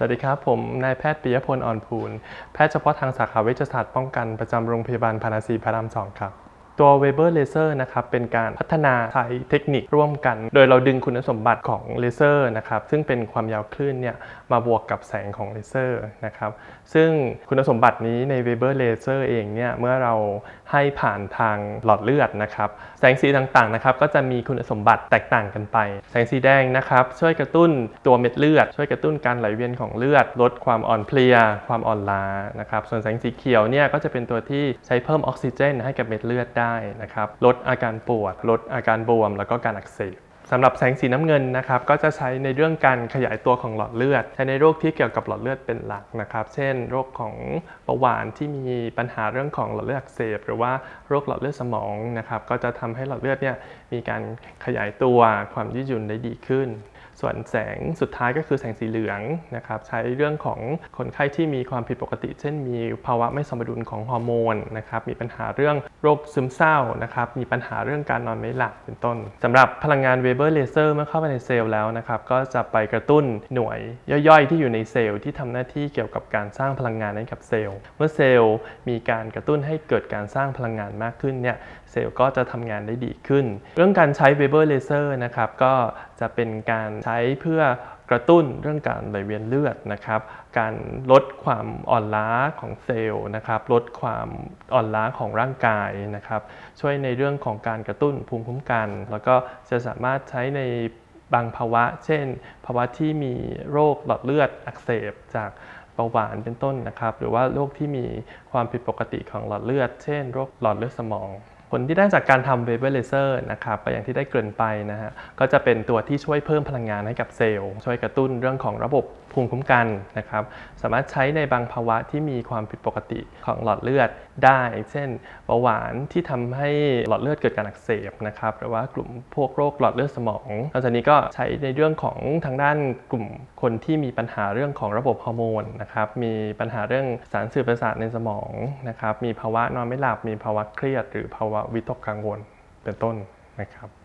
สวัสดีครับ ผมนายแพทย์ปิยพลอ่อนภูลแพทย์เฉพาะทางสาขาเวชศาสตร์ป้องกันประจำโรงพยาบาลพาราซีพระรามสองครับ ตัว Weber Laser นะครับเป็นการพัฒนาใช้เทคนิคร่วมกัน โดยเราดึงคุณสมบัติของเลเซอร์นะครับซึ่งเป็นความยาวคลื่นเนี่ยมาบวกกับแสงของเลเซอร์นะครับซึ่งคุณสมบัตินี้ใน Weber Laser เองเนี่ยเมื่อเราให้ผ่านทางหลอดเลือดนะครับแสงสีต่างๆนะครับก็จะมีคุณสมบัติแตกต่างกันไป แสงสีแดงนะครับช่วยกระตุ้นตัวเม็ดเลือด ช่วยกระตุ้นการไหลเวียนของเลือด ลดความอ่อนเพลีย ความอ่อนล้านะครับส่วนแสงสีเขียวเนี่ยก็จะเป็นตัวที่ใช้เพิ่มออกซิเจน ให้กับเม็ดเลือดได้นะครับลดอาการปวด ลดอาการบวม แล้วก็การอักเสบสำหรับแสงสีน้ำเงินนะครับก็จะใช้ในเรื่องการขยายตัวของหลอดเลือด ใช้ในโรคที่เกี่ยวกับหลอดเลือดเป็นหลักนะครับ เช่น โรคของเบาหวานที่มีปัญหาเรื่องของหลอดเลือดอักเสบ หรือว่าโรคหลอดเลือดสมองนะครับก็จะทำให้หลอดเลือดเนี่ยมีการขยายตัวความยืดหยุ่นได้ดีขึ้น ส่วนแสงสุดท้ายก็คือแสงสีเหลืองนะครับใช้เรื่องของคนไข้ที่มีความผิดปกติ เช่นมีภาวะไม่สมดุลของฮอร์โมนนะครับมีปัญหาเรื่องโรคซึมเศร้านะครับมีปัญหาเรื่องการนอนไม่หลับเป็นต้นสำหรับพลังงานเวเบอร์เลเซอร์เมื่อเข้าไปในเซลล์แล้วนะครับก็จะไปกระตุ้นหน่วยย่อยๆ ที่อยู่ในเซลล์ที่ทำหน้าที่เกี่ยวกับการสร้างพลังงานให้กับเซลล์ เมื่อเซลล์มีการกระตุ้นให้เกิดการสร้างพลังงานมากขึ้นเนี่ยเซลล์ก็จะทำงานได้ดีขึ้น เรื่องการใช้เวเบอร์เลเซอร์นะครับก็ จะเป็นการใช้เพื่อกระตุ้นเรื่องการไหลเวียนเลือดนะครับ การลดความอ่อนล้าของเซลล์นะครับ ลดความอ่อนล้าของร่างกายนะครับ ช่วยในเรื่องของการกระตุ้นภูมิคุ้มกัน แล้วก็จะสามารถใช้ในบางภาวะ เช่น ภาวะที่มีโรคหลอดเลือดอักเสบจากเบาหวานเป็นต้นนะครับ หรือว่าโรคที่มีความผิดปกติของหลอดเลือด เช่น โรคหลอดเลือดสมอง ผลที่ได้จากการทำเวเบอร์เลเซอร์นะครับก็อย่างที่ได้เกริ่นไปนะฮะก็จะเป็นตัวที่ช่วยเพิ่มพลังงานให้กับเซลล์ ช่วยกระตุ้นเรื่องของระบบ ภูมิคุ้มกันนะครับ สามารถใช้ในบางภาวะที่มีความผิดปกติของหลอดเลือดได้ เช่นเบาหวานที่ทำให้หลอดเลือดเกิดการอักเสบนะครับ หรือว่ากลุ่มพวกโรคหลอดเลือดสมองนอกจากนี้ก็ใช้ในเรื่องของทางด้านกลุ่มคนที่มีปัญหาเรื่องของระบบฮอร์โมนนะครับ มีปัญหาเรื่องสารสื่อประสาทในสมองนะครับ มีภาวะนอนไม่หลับ มีภาวะเครียด หรือภาวะวิตกกังวล เป็นต้นนะครับ